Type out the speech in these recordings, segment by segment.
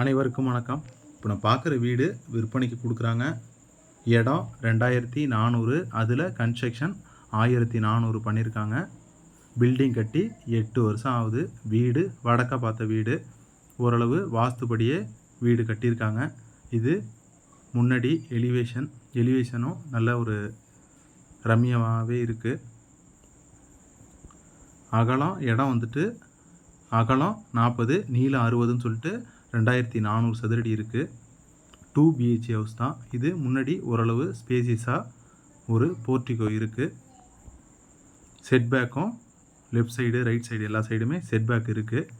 அனைவருக்கும் வணக்கம். இப்போ நான் பார்க்குற வீடு விற்பனைக்கு கொடுக்குறாங்க. இடம் ரெண்டாயிரத்தி நானூறு அதில் கன்ஸ்ட்ரக்ஷன் ஆயிரத்தி நானூறு பண்ணியிருக்காங்க. பில்டிங் கட்டி எட்டு வருஷம் ஆகுது. வீடு வடக்க பார்த்த வீடு. ஓரளவு வாஸ்துபடியே வீடு கட்டியிருக்காங்க. இது முன்னாடி எலிவேஷன் எலிவேஷனும் நல்ல ஒரு ரம்யமாகவே இருக்குது அகலம் இடம் வந்துட்டு அகலம் நாற்பது நீளம் அறுபதுன்னு சொல்லிட்டு ரெண்டாயிரத்தி நானூறு சதுரடி இருக்குது டூ பிஹெச்ஏ ஹவுஸ் தான். இது முன்னாடி ஓரளவு ஸ்பேசியஸாக ஒரு போர்ட்டிகோ இருக்குது செட்பேக்கும் லெஃப்ட் சைடு ரைட் சைடு எல்லா சைடுமே செட்பேக் இருக்குது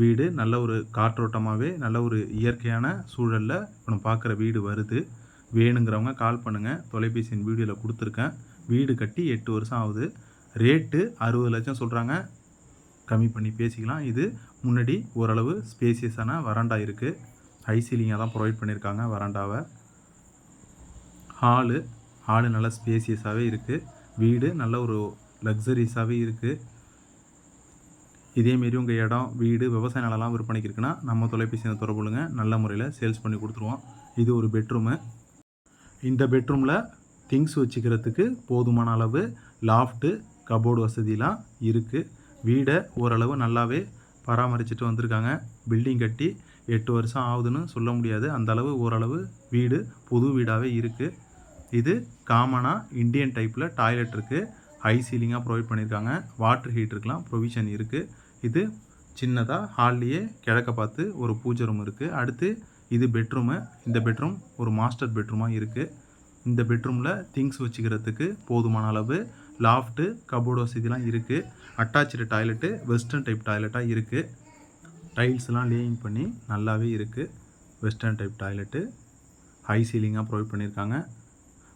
வீடு நல்ல ஒரு காற்றோட்டமாகவே நல்ல ஒரு இயற்கையான சூழலில் இப்போ நம்ம பார்க்குற வீடு வருது. வேணுங்கிறவங்க கால் பண்ணுங்கள் தொலைபேசியின் வீடியோவில் கொடுத்துருக்கேன். வீடு கட்டி எட்டு வருஷம் ஆகுது. ரேட்டு அறுபது லட்சம் சொல்கிறாங்க கம்மி பண்ணி பேசிக்கலாம். இது முன்னாடி ஓரளவு ஸ்பேசியஸான வராண்டா இருக்குது ஹை சீலிங்காக தான் ப்ரொவைட் பண்ணியிருக்காங்க வராண்டாவை. ஹாலு ஹாலு நல்லா ஸ்பேசியஸாகவே இருக்குது வீடு நல்ல ஒரு லக்ஸரிஸாகவே இருக்குது இதேமாரி உங்கள் இடம் வீடு விவசாய நிலம்லாம் விற்பனைக்கு இருக்குன்னா நம்ம தொலைபேசியில் தொடர்புலுங்க நல்ல முறையில் சேல்ஸ் பண்ணி கொடுத்துருவோம். இது ஒரு பெட்ரூமு இந்த பெட்ரூமில் திங்ஸ் வச்சுக்கிறதுக்கு போதுமான அளவு லாஃப்ட்டு கபோர்டு வசதிலாம் இருக்குது வீடை ஓரளவு நல்லாவே பராமரிச்சுட்டு வந்திருக்காங்க. பில்டிங் கட்டி எட்டு வருஷம் ஆகுதுன்னு சொல்ல முடியாது. அந்தளவு ஓரளவு வீடு புது வீடாகவே இருக்குது இது காமனாக இந்தியன் டைப்பில் டாய்லெட் இருக்குது ஹை சீலிங்காக ப்ரொவைட் பண்ணியிருக்காங்க வாட்டர் ஹீட்டருக்கெலாம் ப்ரொவிஷன் இருக்குது இது சின்னதாக ஹால்லேயே கிழக்க பார்த்து ஒரு பூஜை ரூம் இருக்குது அடுத்து இது பெட்ரூமு இந்த பெட்ரூம் ஒரு மாஸ்டர் பெட்ரூமாக இருக்குது இந்த பெட்ரூமில் திங்ஸ் வச்சுக்கிறதுக்கு போதுமான அளவு லாஃப்ட்டு கபோர்டு வசதிலாம் இருக்குது அட்டாச்சு டாய்லெட்டு வெஸ்டர்ன் டைப் டாய்லெட்டாக இருக்குது டைல்ஸ்லாம் லேயிங் பண்ணி நல்லாவே இருக்குது வெஸ்டர்ன் டைப் டாய்லெட்டு ஹை சீலிங்காக ப்ரொவைட் பண்ணியிருக்காங்க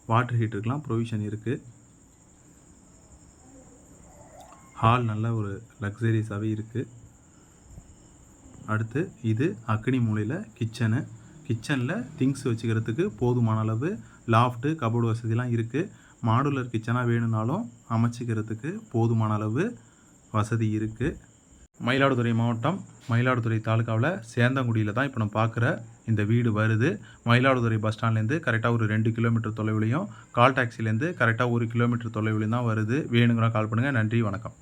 வாட்டர் ஹீட்டருக்கெலாம் ப்ரொவிஷன் இருக்குது ஹால் நல்ல ஒரு லக்ஸரியஸாகவே இருக்குது அடுத்து இது அக்னி மூலையில் கிச்சனு கிச்சனில் திங்ஸ் வச்சுக்கிறதுக்கு போதுமான அளவு லாஃப்ட்டு கபோர்டு வசதிலாம் இருக்குது மாடுலர் கிச்சனாக வேணும்னாலும் அமைச்சிக்கிறதுக்கு போதுமான அளவு வசதி இருக்குது மயிலாடுதுறை மாவட்டம் மயிலாடுதுறை தாலுக்காவில் சேந்தங்குடியில் தான் இப்போ நம்ம பார்க்குற இந்த வீடு வருது. மயிலாடுதுறை பஸ் ஸ்டாண்ட்லேருந்து கரெக்டாக ஒரு ரெண்டு கிலோமீட்டர் தொலைவிலையும் கால் டாக்ஸிலேருந்து கரெக்டாக ஒரு கிலோமீட்டர் தொலைவிலையும் தான் வருது. வேணுங்கிற கால் பண்ணுங்கள் நன்றி வணக்கம்.